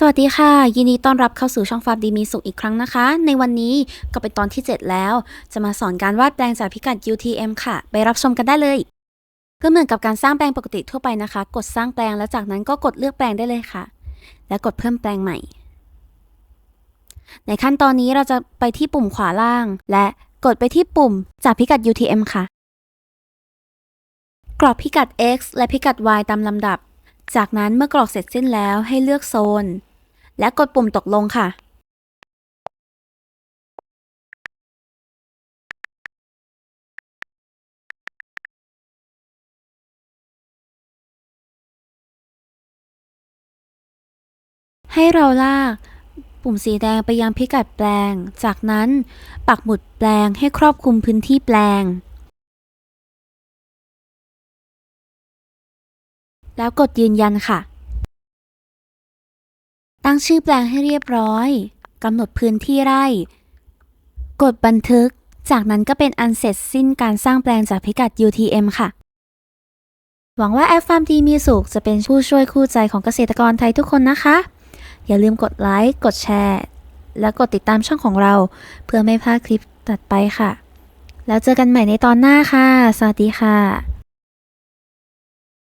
สวัสดีค่ะ ยินดีต้อนรับเข้าสู่ช่องฟาร์มดีมีสุขอีกครั้งนะคะ ในวันนี้ก็เป็นตอนที่ 7 แล้ว จะมาสอนการวาดแปลงจากพิกัด UTM ค่ะ ไปรับชมกันได้เลย ก็เหมือนกับการสร้างแปลงปกติทั่วไปนะคะ กดสร้างแปลงแล้วจากนั้นก็กดเลือกแปลงได้เลยค่ะ และกดเพิ่มแปลงใหม่ ในขั้นตอนนี้เราจะไปที่ปุ่มขวาล่าง และกดไปที่ปุ่มจากพิกัด UTM ค่ะ กรอกพิกัด x และพิกัด y ตามลำดับ จากนั้นเมื่อกรอกเสร็จสิ้นแล้วให้เลือกโซน และกดปุ่มตกลงค่ะ ให้เราลากปุ่มสีแดงไปยังพิกัดแปลง จากนั้นปักหมุดแปลงให้ครอบคลุมพื้นที่แปลง แล้วกดยืนยันค่ะ ตั้งชื่อแปลงให้เรียบร้อยกำหนดพื้นที่ไร่ กดบันทึก จากนั้นก็เป็นอันเสร็จสิ้นการสร้างแปลงจากพิกัด UTM ค่ะ หวังว่าแอปฟาร์มดีมีสุขจะเป็นผู้ช่วยคู่ใจของเกษตรกรไทยทุกคนนะคะ อย่าลืมกดไลค์ กดแชร์ และกดติดตามช่องของเรา เพื่อไม่พลาดคลิปตัดไปค่ะ แล้วเจอกันใหม่ในตอนหน้าค่ะ สวัสดีค่ะ